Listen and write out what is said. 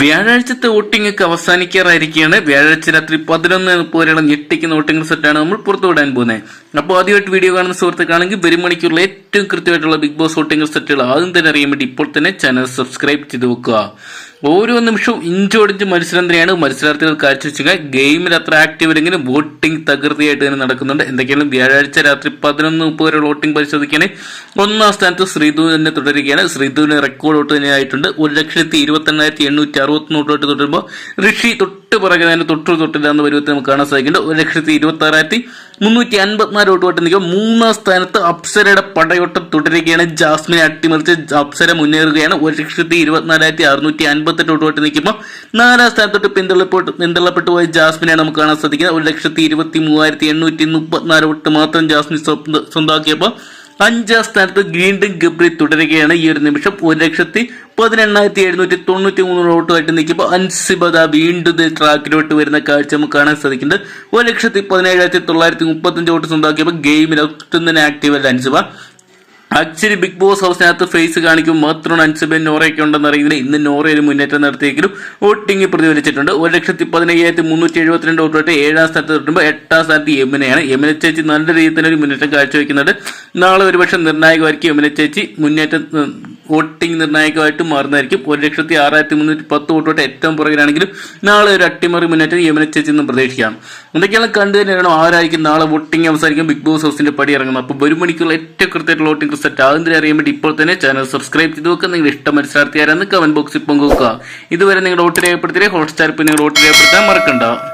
വ്യാഴാഴ്ചത്തെ voting ഒക്കെ അവസാനിക്കാറായിരിക്കുകയാണ്. വ്യാഴാഴ്ച രാത്രി പതിനൊന്ന് പോലെയുള്ള ഞെട്ടിക്കുന്ന വോട്ടിംഗ് സെറ്റാണ് നമ്മൾ പുറത്തുവിടാൻ പോകുന്നത്. അപ്പോൾ ആദ്യമായിട്ട് വീഡിയോ കാണുന്ന സുഹൃത്തുക്കാണെങ്കിൽ വരും മണിക്കൂറിലെ ഏറ്റവും കൃത്യമായിട്ടുള്ള ബിഗ് ബോസ് വോട്ടിംഗ് സെറ്റുകൾ ആദ്യം തന്നെ അറിയാൻ വേണ്ടി ഇപ്പോൾ തന്നെ ചാനൽ സബ്സ്ക്രൈബ് ചെയ്ത് വെക്കുക. ഓരോ നിമിഷവും ഇഞ്ചോടിഞ്ച് മത്സരം മത്സരാർത്ഥികൾ കാഴ്ചവെച്ചുക ഗെയിമിൽ അത്ര ആക്റ്റീവ് ഇല്ലെങ്കിലും വോട്ടിംഗ് തകൃതിയായിട്ട് തന്നെ നടക്കുന്നുണ്ട്. എന്തൊക്കെയാണ്? വ്യാഴാഴ്ച രാത്രി പതിനൊന്ന് മുപ്പത് വരെ വോട്ടിംഗ് പരിശോധിക്കാൻ ഒന്നാം സ്ഥാനത്ത് ശ്രീധു തന്നെ തുടരുകയാണ്. ശ്രീധുവിന് റെക്കോർഡ് വോട്ട് തന്നെ ആയിട്ടുണ്ട്. ഒരു ലക്ഷത്തി ഇരുപത്തി എണ്ണായിരത്തി എണ്ണൂറ്റി അറുപത്തി വോട്ട് തുടരുമ്പോൾ ഋഷി തൊട്ട് പുറകെ തന്നെ തൊട്ടു തൊട്ടില്ലാന്ന് പരിവത്തിൽ നമുക്ക് കാണാൻ സാധിക്കുന്നുണ്ട്. ഒരു ലക്ഷത്തി ഇരുപത്തി ആറായിരത്തി മുന്നൂറ്റി അൻപത്തിനാല് വോട്ട് വോട്ട് നിൽക്കുക മൂന്നാം സ്ഥാനത്ത് അപ്സരയുടെ പടയോട്ടം തുടരുകയാണ്. ജാസ്മിനെ അട്ടിമറിച്ച് അപ്സര മുന്നേറുകയാണ്. ഒരു ലക്ഷത്തി ഇരുപത്തിനാലായിരത്തി അറുന്നൂറ്റി അൻപത്തെട്ട് വോട്ട് നിൽക്കുമ്പോൾ നാലാം സ്ഥാനത്തോട്ട് പിന്തള്ളപ്പെട്ട് പിന്തള്ളപ്പെട്ടു പോയ ജാസ്മിനെ നമുക്ക് കാണാൻ സാധിക്കുന്നത്. ഒരു ലക്ഷത്തി ഇരുപത്തി മൂവായിരത്തി എണ്ണൂറ്റി മുപ്പത്തിനാല് വോട്ട് മാത്രം ജാസ്മിൻ സ്വന്ത- സ്വന്തമാക്കിയപ്പോൾ അഞ്ചാം സ്ഥാനത്ത് വീണ്ടും ഗബ്രി തുടരുകയാണ് ഈ ഒരു നിമിഷം. ഒരു ലക്ഷത്തി പതിനെണ്ണായിരത്തി എഴുന്നൂറ്റി തൊണ്ണൂറ്റി മൂന്ന് വോട്ടുമായിട്ട് നിൽക്കുമ്പോൾ അൻസിബദ വീണ്ടും ട്രാക്കിലോട്ട് വരുന്ന കാഴ്ച നമുക്ക് കാണാൻ സാധിക്കുന്നുണ്ട്. ഒരു ലക്ഷത്തി പതിനേഴായിരത്തി തൊള്ളായിരത്തി മുപ്പത്തഞ്ച് വോട്ട് സ്വന്തമാക്കിയപ്പോൾ ഗെയിമിൽ ഒട്ടും തന്നെ ആക്റ്റീവ് അല്ല അൻസിബ. ആക്ച്വലി ബിഗ് ബോസ് ഹൗസിനകത്ത് ഫേസ് കാണിക്കും മാത്രമാണ് അൻസുബൻ നോറയൊക്കെ ഉണ്ടെന്ന് അറിയുന്നത് ഇന്ന് നോറ മുന്നേറ്റം നടത്തിയെങ്കിലും വോട്ടിംഗ് പ്രതിഫലിച്ചിട്ടുണ്ട്. ഒരു ലക്ഷത്തി പതിനയ്യായിരത്തി മുന്നൂറ്റി എഴുപത്തിരണ്ട് വോട്ടോട്ട് ഏഴാം സ്ഥാനത്ത് തൊട്ടുമ്പോൾ എട്ടാം സ്ഥാനത്ത് യമുനയാണ് യമുന ചേച്ചി നല്ല രീതിയിൽ തന്നെ ഒരു മുന്നേറ്റം കാഴ്ചവെക്കുന്നുണ്ട്. നാളെ ഒരുപക്ഷെ നിർണായകമായിരിക്കും യമുന ചേച്ചി മുന്നേറ്റം വോട്ടിംഗ് നിർണായകമായിട്ട് മാറുന്നതായിരിക്കും. ഒരു ലക്ഷത്തി ആറായിരത്തി മുന്നൂറ്റി പത്ത് വോട്ടോട്ട് ഏറ്റവും പുറകിലാണെങ്കിലും നാളെ ഒരു അട്ടിമറി മുന്നേറ്റം യമന ചേച്ചി എന്ന് പ്രതീക്ഷിക്കാം എന്തൊക്കെയാണ് കണ്ടു തന്നെയാണ് ആരായിരിക്കും നാളെ വോട്ടിംഗ് അവസാനിക്കും? ബിഗ് ബോസ് ഹൗസിന്റെ പടി ഇറങ്ങുന്നത് അപ്പോൾ ഒരു മണിക്കുള്ള ഏറ്റവും കൃത്യമായിട്ടുള്ള വോട്ടിംഗ് സെറ്റ് ആകുന്നതിന് അറിയാൻ വേണ്ടി ഇപ്പോൾ തന്നെ ചാനൽ സബ്സ്ക്രൈബ് ചെയ്ത് വെക്കുക നിങ്ങൾ ഇഷ്ടം മത്സരാർത്ഥി ആരാന്ന് കമന്റ് ബോക്സിൽ പങ്കുവെക്കുക. ഇതുവരെ നിങ്ങളുടെ വോട്ട് രേഖപ്പെടുത്തിയ ഹോട്ട്സ്റ്റാർ നിങ്ങൾ വോട്ട് രേഖപ്പെടുത്താൻ മറക്കണ്ട.